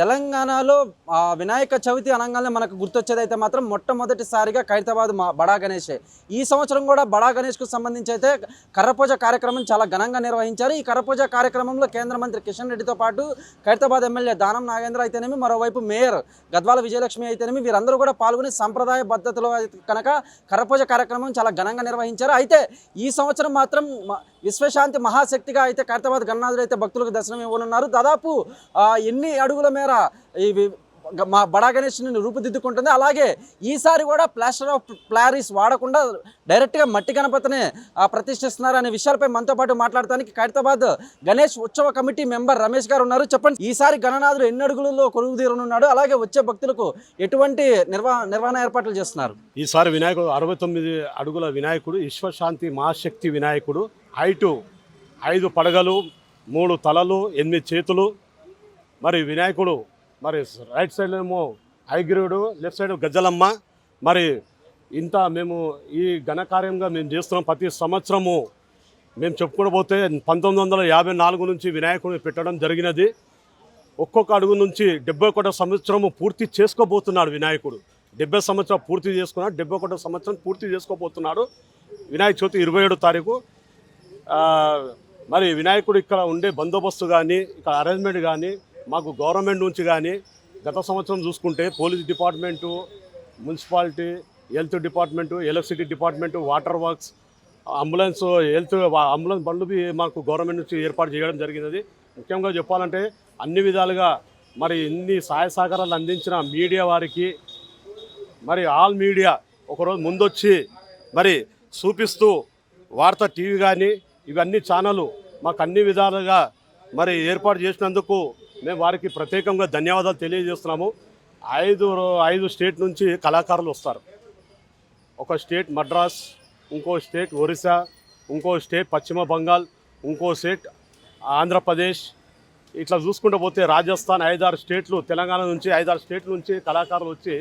తెలంగాణలో వినాయక చవితి అనగానే మనకు గుర్తొచ్చేది అయితే మాత్రం మొట్టమొదటిసారిగా ఖైరతాబాద్ మా బడా గణేషే. ఈ సంవత్సరం కూడా బడా గణేష్కు సంబంధించి అయితే కర్రపూజ కార్యక్రమం చాలా ఘనంగా నిర్వహించారు. ఈ కర్రపూజ కార్యక్రమంలో కేంద్ర మంత్రి కిషన్ రెడ్డితో పాటు ఖైరతాబాద్ ఎమ్మెల్యే దానం నాగేంద్ర అయితేనేమి మరోవైపు మేయర్ గద్వాల విజయలక్ష్మి అయితేనేమి వీరందరూ కూడా పాల్గొని సంప్రదాయ పద్ధతిలో కనుక కర్రపూజ కార్యక్రమం చాలా ఘనంగా నిర్వహించారు. అయితే ఈ సంవత్సరం మాత్రం విశ్వశాంతి మహాశక్తిగా అయితే ఖైరతాబాద్ గణనాథుడు అయితే భక్తులకు దర్శనం ఇవ్వనున్నారు. దాదాపు ఎన్ని అడుగుల మేర ఈ మా బడా గణేష్ని రూపుదిద్దుకుంటుంది. అలాగే ఈసారి కూడా ప్లాస్టర్ ఆఫ్ ప్లారిస్ వాడకుండా డైరెక్ట్గా మట్టి గణపతిని ప్రతిష్ఠిస్తున్నారు అనే విషయాలపై మనతో పాటు మాట్లాడటానికి ఖైరతాబాద్ గణేష్ ఉత్సవ కమిటీ మెంబర్ రమేష్ గారు ఉన్నారు. చెప్పండి ఈసారి గణనాథుడు ఎన్ని అడుగులలో కొనుగుదీరనున్నాడు అలాగే వచ్చే భక్తులకు ఎటువంటి నిర్వహ నిర్వహణ ఏర్పాట్లు చేస్తున్నారు? ఈసారి వినాయకుడు అరవై తొమ్మిది అడుగుల వినాయకుడు విశ్వశాంతి మహాశక్తి వినాయకుడు హైటు ఐదు పడగలు మూడు తలలు ఎనిమిది చేతులు. మరి వినాయకుడు మరి రైట్ సైడ్ ఏమో హైగ్రీవుడు లెఫ్ట్ సైడ్ గజ్జలమ్మ మరి ఇంత మేము ఈ ఘనకార్యంగా మేము చేస్తున్నాం. ప్రతి సంవత్సరము మేము చెప్పుకుంటూ పోతే పంతొమ్మిది వందల యాభై నాలుగు నుంచి వినాయకుడిని పెట్టడం జరిగినది. ఒక్కొక్క అడుగు నుంచి డెబ్బై ఒకటో సంవత్సరము పూర్తి చేసుకోబోతున్నాడు వినాయకుడు. డెబ్బై సంవత్సరం పూర్తి చేసుకున్నాడు డెబ్బై ఒకటో సంవత్సరం పూర్తి చేసుకోబోతున్నాడు. వినాయక చవితి ఇరవై ఏడో తారీఖు. మరి వినాయకుడు ఇక్కడ ఉండే బందోబస్తు కానీ ఇక్కడ అరేంజ్మెంట్ కానీ మాకు గవర్నమెంట్ నుంచి కానీ గత సంవత్సరం చూసుకుంటే police department municipality health department electricity department water works ambulance health ambulance బండ్లు మాకు గవర్నమెంట్ నుంచి ఏర్పాటు చేయడం జరిగినది. ముఖ్యంగా చెప్పాలంటే అన్ని విధాలుగా మరి ఇన్ని సహాయ సహకారాలు అందించిన మీడియా వారికి మరి ఆల్ మీడియా ఒకరోజు ముందొచ్చి మరి చూపిస్తూ వార్త టీవీ కానీ ఇవన్నీ ఛానళ్ళు మాకు అన్ని విధాలుగా మరి ఏర్పాటు చేసినందుకు మేము వారికి ప్రత్యేకంగా ధన్యవాదాలు తెలియజేస్తున్నాము. ఐదు ఐదు స్టేట్ నుంచి కళాకారులు వస్తారు. ఒక స్టేట్ మద్రాస్ ఇంకో స్టేట్ ఒరిస్సా ఇంకో స్టేట్ పశ్చిమ బంగాల్ ఇంకో స్టేట్ ఆంధ్రప్రదేశ్. ఇట్లా చూసుకుంటూ పోతే రాజస్థాన్ ఐదారు స్టేట్లు తెలంగాణ నుంచి ఐదారు స్టేట్ల నుంచి కళాకారులు వచ్చి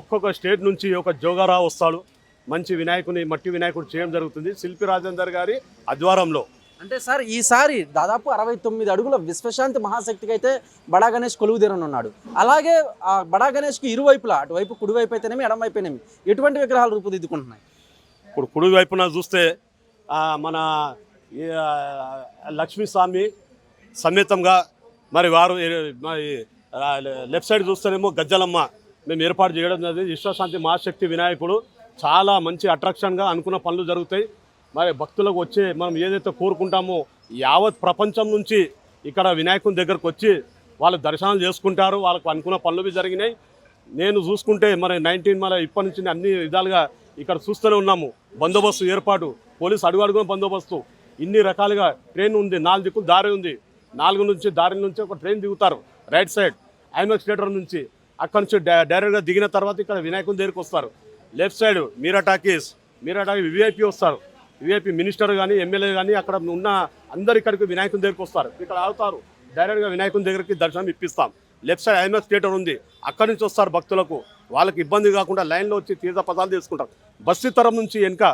ఒక్కొక్క స్టేట్ నుంచి ఒక జోగారావు వస్తాడు. మంచి వినాయకుని మట్టి వినాయకుడు చేయడం జరుగుతుంది. శిల్పి రాజేందర్ గారి ఆధ్వర్యంలో. అంటే సార్ ఈసారి దాదాపు అరవై తొమ్మిది అడుగుల విశ్వశాంతి మహాశక్తికి అయితే బడా గణేష్ కొలువు తీరనున్నాడు అలాగే ఆ బడా గణేష్కి ఇరువైపులా అటువైపు కుడివైపు అయితేనేమి ఎడమ అయిపోయినేమి ఎటువంటి విగ్రహాలు రూపుదిద్దుకుంటున్నాయి? ఇప్పుడు కుడి వైపున చూస్తే ఆ, మన లక్ష్మీస్వామి సమేతంగా మరి వారు లెఫ్ట్ సైడ్ చూస్తేనేమో గజ్జలమ్మ. మేము ఏర్పాటు చేయడం జరిగింది. విశ్వశాంతి మహాశక్తి వినాయకుడు చాలా మంచి అట్రాక్షన్గా అనుకున్న పనులు జరుగుతాయి. మరి భక్తులకు వచ్చే మనం ఏదైతే కోరుకుంటామో యావత్ ప్రపంచం నుంచి ఇక్కడ వినాయకుని దగ్గరకు వచ్చి వాళ్ళు దర్శనాలు చేసుకుంటారు వాళ్ళకు అనుకున్న పనులు జరిగినాయి. నేను చూసుకుంటే మరి నైన్టీన్ మన ఇప్పటి నుంచి అన్ని విధాలుగా ఇక్కడ చూస్తూనే ఉన్నాము. బందోబస్తు ఏర్పాటు పోలీసు అడుగు అడుగున బందోబస్తు. ఇన్ని రకాలుగా ట్రైన్ ఉంది నాలుగు దిక్కులు దారి ఉంది. నాలుగు నుంచి దారి నుంచి ఒక ట్రైన్ దిగుతారు రైట్ సైడ్ ఐమాక్స్ థియేటర్ నుంచి. అక్కడ నుంచి డై- డైరెక్ట్గా దిగిన తర్వాత ఇక్కడ వినాయకుని దగ్గరికి వస్తారు. Left side Meera talkies Meera talkie VIP వస్తారు. విఐపి మినిస్టర్ కానీ ఎమ్మెల్యే కానీ అక్కడ ఉన్న అందరు ఇక్కడికి వినాయకుని దగ్గరికి వస్తారు. ఇక్కడ ఆగుతారు. డైరెక్ట్గా వినాయకుని దగ్గరికి దర్శనం ఇప్పిస్తాం. లెఫ్ట్ సైడ్ ఐమాక్స్ థియేటర్ ఉంది. అక్కడి నుంచి వస్తారు భక్తులకు. వాళ్ళకి ఇబ్బంది కాకుండా లైన్లో వచ్చి తీర్థ పదాలు తీసుకుంటారు. బస్సు తరం నుంచి వెనుక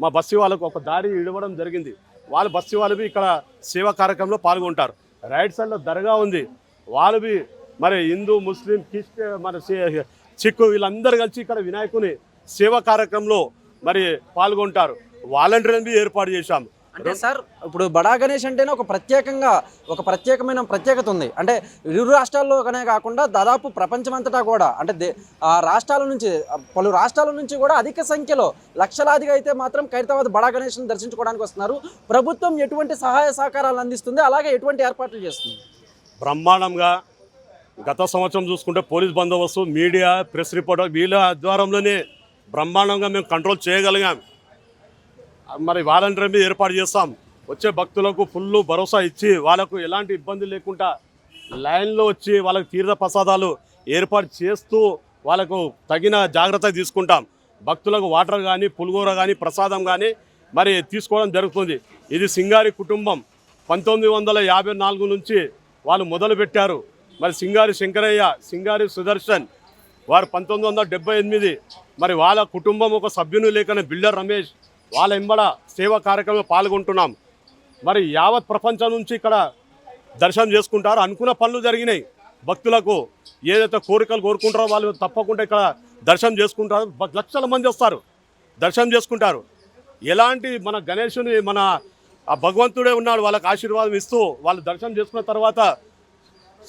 మా బస్సు వాళ్ళకు ఒక దారి ఇవ్వడం జరిగింది. వాళ్ళు బస్సు వాళ్ళవి ఇక్కడ సేవా కార్యక్రమంలో పాల్గొంటారు. రైట్ సైడ్లో దర్గా ఉంది. వాళ్ళు మరి హిందూ ముస్లిం క్రిస్టియన్ మన సిక్కు వీళ్ళందరూ కలిసి ఇక్కడ వినాయకుని సేవా కార్యక్రమంలో మరి పాల్గొంటారు. వాలంటీర్ని బి ఏర్పాటు చేశాం. అంటే సార్ ఇప్పుడు బడా గణేష్ అంటేనే ఒక ప్రత్యేకంగా ఒక ప్రత్యేకమైన ప్రత్యేకత ఉంది. అంటే ఇరు రాష్ట్రాల్లోనే కాకుండా దాదాపు ప్రపంచమంతటా కూడా అంటే ఆ రాష్ట్రాల నుంచి పలు రాష్ట్రాల నుంచి కూడా అధిక సంఖ్యలో లక్షలాదిగా అయితే మాత్రం ఖైరతాబాద్ బడా గణేష్ని దర్శించుకోవడానికి వస్తున్నారు. ప్రభుత్వం ఎటువంటి సహాయ సహకారాలు అందిస్తుంది? అలాగే ఎటువంటి ఏర్పాట్లు చేస్తుంది? బ్రహ్మాండంగా గత సంవత్సరం చూసుకుంటే పోలీస్ బందోబస్తు మీడియా ప్రెస్ రిపోర్టర్ వీళ్ళ ఆధ్వర్యంలోనే బ్రహ్మాండంగా మేము కంట్రోల్ చేయగలిగాం. మరి వాలంటీర్ ఏర్పాటు చేస్తాం. వచ్చే భక్తులకు ఫుల్ భరోసా ఇచ్చి వాళ్ళకు ఎలాంటి ఇబ్బంది లేకుండా లైన్లో వచ్చి వాళ్ళకి తీర్థ ప్రసాదాలు ఏర్పాటు చేస్తూ వాళ్ళకు తగిన జాగ్రత్త తీసుకుంటాం. భక్తులకు వాటర్ కానీ పులిగూర కానీ ప్రసాదం కానీ మరి తీసుకోవడం జరుగుతుంది. ఇది సింగారి కుటుంబం. పంతొమ్మిది వందల యాభై నాలుగు నుంచి వాళ్ళు మొదలుపెట్టారు. మరి సింగారి శంకరయ్య సింగారి సుదర్శన్ వారు పంతొమ్మిది వందల డెబ్బై ఎనిమిది మరి వాళ్ళ కుటుంబం ఒక సభ్యుని లేకనే బిల్డర్ రమేష్ వాళ్ళ ఎంబడ సేవా కార్యక్రమంలో పాల్గొంటున్నాం. మరి యావత్ ప్రపంచం నుంచి ఇక్కడ దర్శనం చేసుకుంటారు. అనుకున్న పనులు జరిగినాయి. భక్తులకు ఏదైతే కోరికలు కోరుకుంటారో వాళ్ళు తప్పకుండా ఇక్కడ దర్శనం చేసుకుంటారు. లక్షల మంది వస్తారు. దర్శనం చేసుకుంటారు. ఎలాంటి మన గణేశుని మన ఆ భగవంతుడే ఉన్నాడు. వాళ్ళకి ఆశీర్వాదం ఇస్తూ వాళ్ళు దర్శనం చేసుకున్న తర్వాత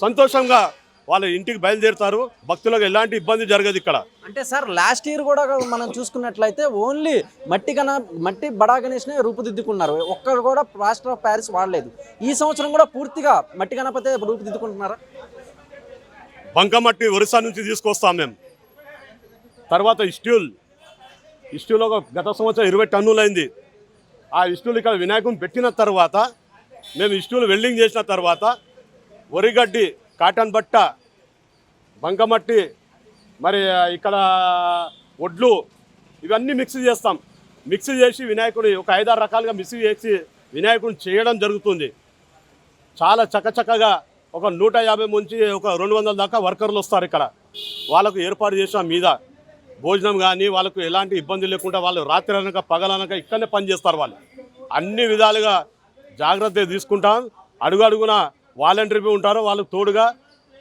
సంతోషంగా వాళ్ళ ఇంటికి బయలుదేరుతారు. భక్తులకు ఎలాంటి ఇబ్బంది జరగదు ఇక్కడ. అంటే సార్ లాస్ట్ ఇయర్ కూడా మనం చూసుకున్నట్లయితే ఓన్లీ మట్టి గణ మట్టి బడా గణేష్నే రూపుదిద్దుకున్నారు. ఒక్కరు కూడా ప్లాస్టర్ ఆఫ్ ప్యారిస్ వాడలేదు. ఈ సంవత్సరం కూడా పూర్తిగా మట్టి గణపతి రూపుదిద్దుకుంటున్నారా? బంకమట్టి ఒరిస్సా నుంచి తీసుకొస్తాం మేము. తర్వాత ఇస్ట్యూల్ ఇస్ట్యూల్ ఒక గత సంవత్సరం ఇరవై టన్నులు అయింది. ఆ ఇస్ట్యూల్ ఇక్కడ వినాయకుని పెట్టిన తర్వాత మేము ఇస్ట్యూల్ వెల్డింగ్ చేసిన తర్వాత వరిగడ్డి కాటన్ బట్ట బంకమట్టి మరి ఇక్కడ ఒడ్లు ఇవన్నీ మిక్స్ చేస్తాం. మిక్స్ చేసి వినాయకుడు ఒక ఐదారు రకాలుగా మిక్స్ చేసి వినాయకుడిని చేయడం జరుగుతుంది. చాలా చకచకగా ఒక నూట యాభై నుంచి ఒక రెండు వందల దాకా వర్కర్లు వస్తారు ఇక్కడ. వాళ్ళకు ఏర్పాటు చేసిన మీద భోజనం కానీ వాళ్ళకు ఎలాంటి ఇబ్బంది లేకుండా వాళ్ళు రాత్రి అనక పగలనక ఇక్కడనే పని చేస్తారు వాళ్ళు. అన్ని విధాలుగా జాగ్రత్త తీసుకుంటాం. అడుగు అడుగున వాలంటీర్ ఉంటారు వాళ్ళకు తోడుగా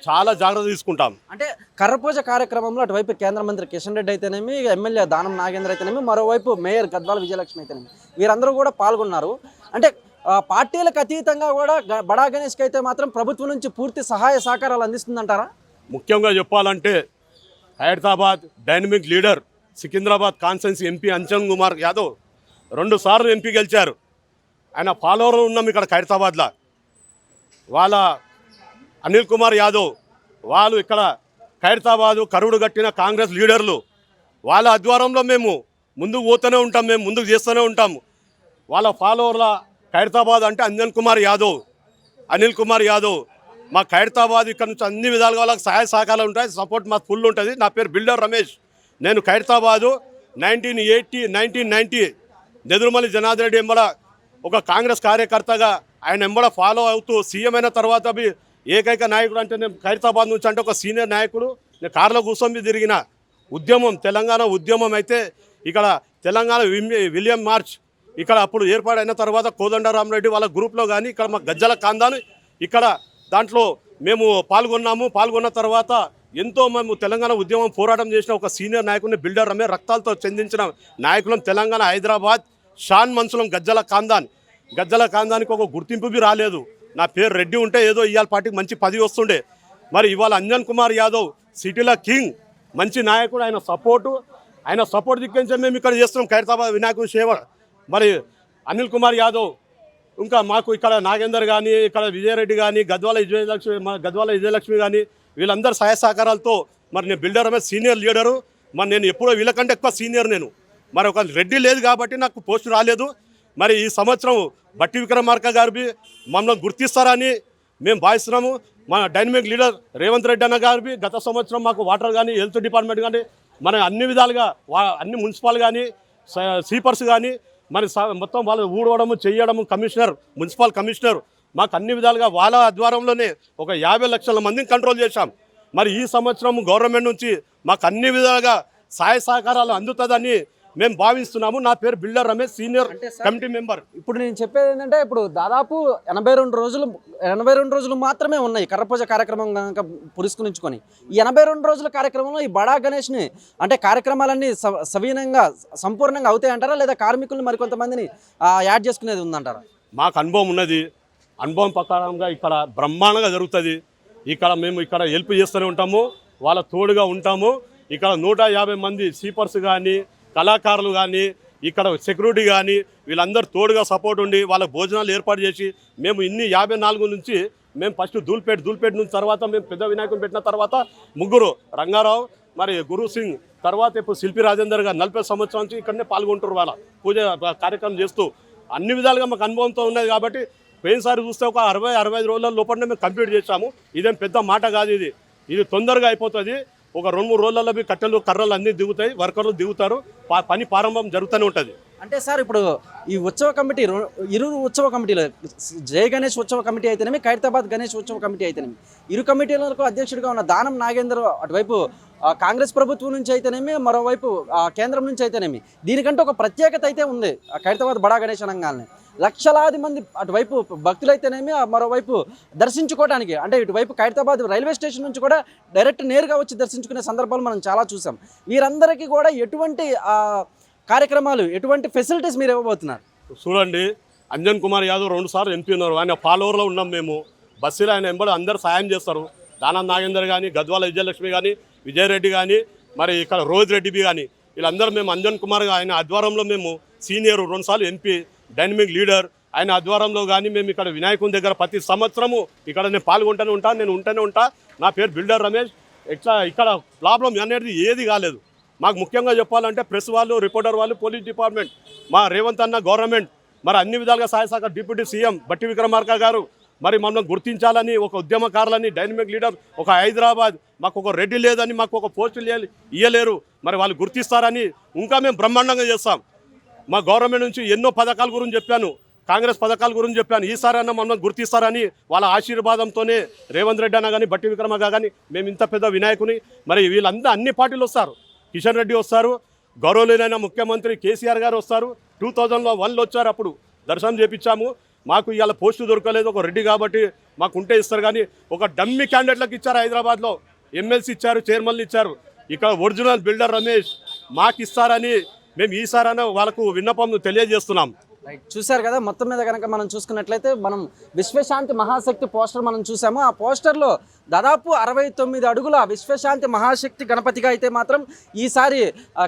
చాలా జాగ్రత్త తీసుకుంటాం. అంటే కర్రపూజ కార్యక్రమంలో అటువైపు కేంద్ర మంత్రి కిషన్ రెడ్డి అయితేనేమి ఎమ్మెల్యే దానం నాగేంద్ర అయితేనేమి మరోవైపు మేయర్ గద్వాల విజయలక్ష్మి అయితేనేమి. వీరందరూ కూడా పాల్గొన్నారు. అంటే పార్టీలకు అతీతంగా కూడా బడా గణేష్కి అయితే మాత్రం ప్రభుత్వం నుంచి పూర్తి సహాయ సహకారాలు అందిస్తుందంటారా? ముఖ్యంగా చెప్పాలంటే హైదరాబాద్ డైనమిక్ లీడర్ సికింద్రాబాద్ కాన్సెన్స్ ఎంపీ అంజన్ కుమార్ యాదవ్ రెండు సార్లు ఎంపీ గెలిచారు. ఆయన ఫాలోవర్ ఉన్నాం ఇక్కడ ఖైరతాబాద్లో వాళ్ళ అనిల్ కుమార్ యాదవ్ వాళ్ళు ఇక్కడ ఖైరతాబాదు కరువుడు కట్టిన కాంగ్రెస్ లీడర్లు. వాళ్ళ ఆధ్వర్యంలో మేము ముందుకు పోతూనే ఉంటాం మేము ముందుకు చేస్తూనే ఉంటాము వాళ్ళ ఫాలోవర్ల ఖైరతాబాద్ అంటే అంజన్ కుమార్ యాదవ్. అనిల్ కుమార్ యాదవ్. మా ఖైరతాబాద్ ఇక్కడ నుంచి అన్ని విధాలుగా వాళ్ళకి సహాయ సహకారాలు ఉంటాయి సపోర్ట్ మాకు ఫుల్ ఉంటుంది. నా పేరు బిల్డర్ రమేష్. నేను Khairatabad nineteen eighty nineteen ninety Nedurumalli Janardhan Reddy ఎంబడ ఒక కాంగ్రెస్ కార్యకర్తగా ఆయన ఎంబడ ఫాలో అవుతూ సీఎం అయిన తర్వాత అవి ఏకైక నాయకుడు అంటే నేను ఖైరతాబాద్ నుంచి అంటే ఒక సీనియర్ నాయకుడు. నేను కారులో కూర్చొని తిరిగిన ఉద్యమం తెలంగాణ ఉద్యమం అయితే ఇక్కడ తెలంగాణ విలియం మార్చ్ ఇక్కడ అప్పుడు ఏర్పాటైన తర్వాత కోదండరామరెడ్డి వాళ్ళ గ్రూప్లో కానీ ఇక్కడ మా గజ్జల కాందాను ఇక్కడ దాంట్లో మేము పాల్గొన్నాము. పాల్గొన్న తర్వాత ఎంతో మేము తెలంగాణ ఉద్యమం పోరాటం చేసిన ఒక సీనియర్ నాయకుడిని బిల్డర్ రమే రక్తాలతో చెందించిన నాయకులం తెలంగాణ హైదరాబాద్ షాన్ మన్సులం గజ్జల కాందాన్. గజ్జల కాందానికి ఒక గుర్తింపు బి రాలేదు. నా పేరు రెడ్డి ఉంటే ఏదో ఇవాళ పార్టీకి మంచి పదవి వస్తుండే. మరి ఇవాళ అంజన్ కుమార్ యాదవ్ సిటీలో కింగ్ మంచి నాయకుడు ఆయన సపోర్టు ఆయన సపోర్ట్ దిక్కించే మేము ఇక్కడ చేస్తున్నాం. ఖైరతాబాద్ వినాయకుని సేవ. మరి అనిల్ కుమార్ యాదవ్ ఇంకా మాకు ఇక్కడ నాగేందర్ కానీ ఇక్కడ విజయరెడ్డి కానీ గద్వాల విజయలక్ష్మి గద్వాల విజయలక్ష్మి కానీ వీళ్ళందరూ సహాయ సహకారాలతో మరి నేను బిల్డర్ అనే సీనియర్ లీడరు. మరి నేను ఎప్పుడో వీళ్ళకంటే ఎక్కువ సీనియర్ నేను. మరి ఒక రెడ్డి లేదు కాబట్టి నాకు పోస్ట్ రాలేదు. మరి ఈ సంవత్సరం బట్టి విక్రమార్క గారి మమ్మల్ని గుర్తిస్తారని మేము భావిస్తున్నాము. మన డైనమిక్ లీడర్ రేవంత్ రెడ్డి అన్న గారి గత సంవత్సరం మాకు వాటర్ కానీ హెల్త్ డిపార్ట్మెంట్ కానీ మన అన్ని విధాలుగా వా అన్ని మున్సిపల్ కానీ స్వీపర్స్ కానీ మరి స- మొత్తం వాళ్ళు ఊడవడము చేయడము కమిషనర్ మున్సిపల్ కమిషనర్ మాకు అన్ని విధాలుగా వాళ్ళ ఆధ్వర్యంలోనే ఒక యాభై లక్షల మందిని కంట్రోల్ చేశాం. మరి ఈ సంవత్సరం గవర్నమెంట్ నుంచి మాకు అన్ని విధాలుగా సహాయ సహకారాలు అందుతుందని మేము భావిస్తున్నాము. నా పేరు builder Ramesh senior committee member. ఇప్పుడు నేను చెప్పేది ఏంటంటే ఇప్పుడు దాదాపు ఎనభై రెండు రోజులు ఎనభై రెండు రోజులు మాత్రమే ఉన్నాయి కర్రపూజ కార్యక్రమం కనుక పురస్కరించుకొని. ఈ ఎనభై రెండు రోజుల కార్యక్రమంలో ఈ బడా గణేష్ని అంటే కార్యక్రమాలన్నీ సవీనంగా సంపూర్ణంగా అవుతాయంటారా? లేదా కార్మికులను మరికొంతమందిని యాడ్ చేసుకునేది ఉందంటారా? మాకు అనుభవం ఉన్నది. అనుభవం ప్రకారంగా ఇక్కడ బ్రహ్మాండంగా జరుగుతుంది. ఇక్కడ మేము ఇక్కడ హెల్ప్ చేస్తూనే ఉంటాము. వాళ్ళ తోడుగా ఉంటాము. ఇక్కడ నూట యాభై మంది స్వీపర్స్ కానీ కళాకారులు కానీ ఇక్కడ సెక్యూరిటీ కానీ వీళ్ళందరూ తోడుగా సపోర్ట్ ఉండి వాళ్ళ భోజనాలు ఏర్పాటు చేసి మేము ఇన్ని యాభై నాలుగు నుంచి మేము ఫస్ట్ దూల్పేట దూల్పేట నుంచి తర్వాత మేము పెద్ద వినాయకుని పెట్టిన తర్వాత ముగ్గురు రంగారావు మరి గురు సింగ్ తర్వాత ఇప్పుడు శిల్పి రాజేందర్ గారు నలభై సంవత్సరం నుంచి ఇక్కడనే పాల్గొంటారు వాళ్ళ పూజ కార్యక్రమం చేస్తూ. అన్ని విధాలుగా మాకు అనుభవంతో ఉన్నది కాబట్టి పోయినసారి చూస్తే ఒక అరవై అరవై ఐదు రోజుల లోపలనే మేము కంప్లీట్ చేసాము ఇదేం పెద్ద మాట కాదు ఇది. ఇది తొందరగా అయిపోతుంది. ఒక రెండు మూడు రోజులలో మీ కట్టెలు కర్రలు అన్నీ దిగుతాయి వర్కర్లు దిగుతారు పని ప్రారంభం జరుగుతూనే ఉంటుంది. అంటే సార్ ఇప్పుడు ఈ ఉత్సవ కమిటీ ఇరు ఉత్సవ కమిటీలు జయ గణేష్ ఉత్సవ కమిటీ అయితేనేమి ఖైరతాబాద్ గణేష్ ఉత్సవ కమిటీ అయితేనేమి ఇరు కమిటీలకు అధ్యక్షుడిగా ఉన్న దానం నాగేందర్ అటువైపు కాంగ్రెస్ ప్రభుత్వం నుంచి అయితేనేమి మరోవైపు ఆ, కేంద్రం నుంచి అయితేనేమి దీనికంటే ఒక ప్రత్యేకత అయితే ఉంది ఆ ఖైరతాబాద్ బడా గణేష్ అనగానే లక్షలాది మంది అటువైపు భక్తులైతేనేమి మరోవైపు దర్శించుకోవడానికి అంటే ఇటువైపు ఖైరతాబాద్ రైల్వే స్టేషన్ నుంచి కూడా డైరెక్ట్ నేరుగా వచ్చి దర్శించుకునే సందర్భాలు మనం చాలా చూసాం. వీరందరికీ కూడా ఎటువంటి కార్యక్రమాలు ఎటువంటి ఫెసిలిటీస్ మీరు ఇవ్వబోతున్నారు? చూడండి అంజన్ కుమార్ యాదవ్ రెండు సార్లు ఎంపీ ఉన్నారు. ఆయన ఫాలోవర్లో ఉన్నాం మేము. బస్సులో ఆయన ఎంబడి అందరు సాయం చేస్తారు. దానం నాగేందర్ కానీ గద్వాల విజయలక్ష్మి కానీ విజయరెడ్డి కానీ మరి ఇక్కడ రోహిత్ రెడ్డి కానీ వీళ్ళందరూ మేము అంజన్ కుమార్ ఆయన ఆధ్వర్యంలో మేము సీనియర్ రెండుసార్లు ఎంపీ. Dynamic leader. ఆయన ఆధ్వర్యంలో కానీ మేము ఇక్కడ వినాయకుని దగ్గర ప్రతి సంవత్సరము ఇక్కడ నేను పాల్గొంటూనే ఉంటాను నేను ఉంటూనే ఉంటా. నా పేరు బిల్డర్ రమేష్. ఇట్లా ఇక్కడ ప్రాబ్లం అనేది ఏది కాలేదు. మాకు ముఖ్యంగా చెప్పాలంటే ప్రెస్ వాళ్ళు రిపోర్టర్ వాళ్ళు పోలీస్ డిపార్ట్మెంట్ మా రేవంత్ అన్న గవర్నమెంట్ మరి అన్ని విధాలుగా సహాయ డిప్యూటీ సీఎం బట్టి విక్రమార్క గారు మరి మమ్మల్ని గుర్తించాలని ఒక ఉద్యమకారులని డైనమిక్ లీడర్ ఒక హైదరాబాద్ మాకు ఒక రెడ్డి లేదని మాకు ఒక పోస్టు ఇయ్యలేరు. మరి వాళ్ళు గుర్తిస్తారని ఇంకా మేము బ్రహ్మాండంగా చేస్తాం. మా గవర్నమెంట్ నుంచి ఎన్నో పథకాల గురించి చెప్పాను. కాంగ్రెస్ పథకాల గురించి చెప్పాను. ఈసారి అన్న మమ్మల్ని గుర్తిస్తారని వాళ్ళ ఆశీర్వాదంతోనే రేవంత్ రెడ్డి అన్న కానీ బట్టి విక్రమగా కానీ మేము ఇంత పెద్ద వినాయకుని. మరి వీళ్ళందరూ అన్ని పార్టీలు వస్తారు. కిషన్ రెడ్డి వస్తారు. గౌరవలేనైన ముఖ్యమంత్రి కేసీఆర్ గారు వస్తారు. టూ థౌజండ్లో వన్లో వచ్చారు అప్పుడు. దర్శనం చేపించాము. మాకు ఇవాళ పోస్టు దొరకలేదు. ఒక రెడ్డి కాబట్టి మాకు ఉంటే ఇస్తారు కానీ ఒక డమ్మి క్యాండిడేట్లకు ఇచ్చారు హైదరాబాద్లో. ఎమ్మెల్సీ ఇచ్చారు చైర్మన్లు ఇచ్చారు. ఇక్కడ ఒరిజినల్ బిల్డర్ రమేష్ మాకు ఇస్తారని మేము ఈసారైనా వాళ్ళకు విన్నపం తెలియజేస్తున్నాం. రైట్ చూశారు కదా మొత్తం మీద కనుక మనం చూసుకున్నట్లయితే మనం విశ్వశాంతి మహాశక్తి పోస్టర్ మనం చూసాము ఆ పోస్టర్లో దాదాపు అరవై తొమ్మిది అడుగుల విశ్వశాంతి మహాశక్తి గణపతిగా అయితే మాత్రం ఈసారి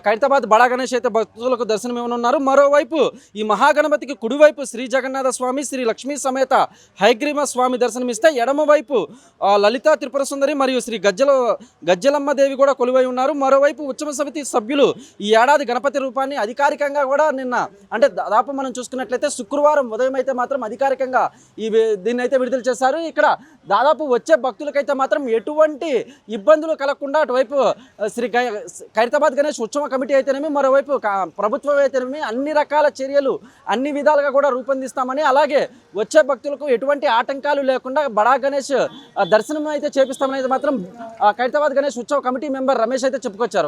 ఖైరతాబాద్ బడా గణేష్ అయితే భక్తులకు దర్శనం ఇవ్వనున్నారు మరోవైపు ఈ మహాగణపతికి కుడివైపు శ్రీ జగన్నాథ స్వామి శ్రీ లక్ష్మీ సమేత హైగ్రీమ స్వామి దర్శనమిస్తే ఎడమవైపు లలిత లలితా త్రిపుర సుందరి మరియు శ్రీ గజ్జల గజ్జలమ్మ దేవి కూడా కొలువై ఉన్నారు. మరోవైపు ఉత్సవ సమితి సభ్యులు ఈ ఏడాది గణపతి రూపాన్ని అధికారికంగా కూడా నిన్న అంటే దాదాపు మనం చూసుకున్నట్లయితే శుక్రవారం ఉదయం అయితే మాత్రం అధికారికంగా ఈ దీన్ని అయితే విడుదల చేశారు. ఇక్కడ దాదాపు వచ్చే భక్తులకైతే మాత్రం ఎటువంటి ఇబ్బందులు కలగకుండా అటువైపు శ్రీ ఖైరతాబాద్ గణేష్ ఉత్సవ కమిటీ అయితేనేమి మరోవైపు ప్రభుత్వం అయితేనేమి అన్ని రకాల చర్యలు అన్ని విధాలుగా కూడా రూపొందిస్తామని అలాగే వచ్చే భక్తులకు ఎటువంటి ఆటంకాలు లేకుండా బడా గణేష్ దర్శనం అయితే చేపిస్తామని అయితే మాత్రం ఖైరతాబాద్ గణేష్ ఉత్సవ కమిటీ మెంబర్ రమేష్ అయితే చెప్పుకొచ్చారు.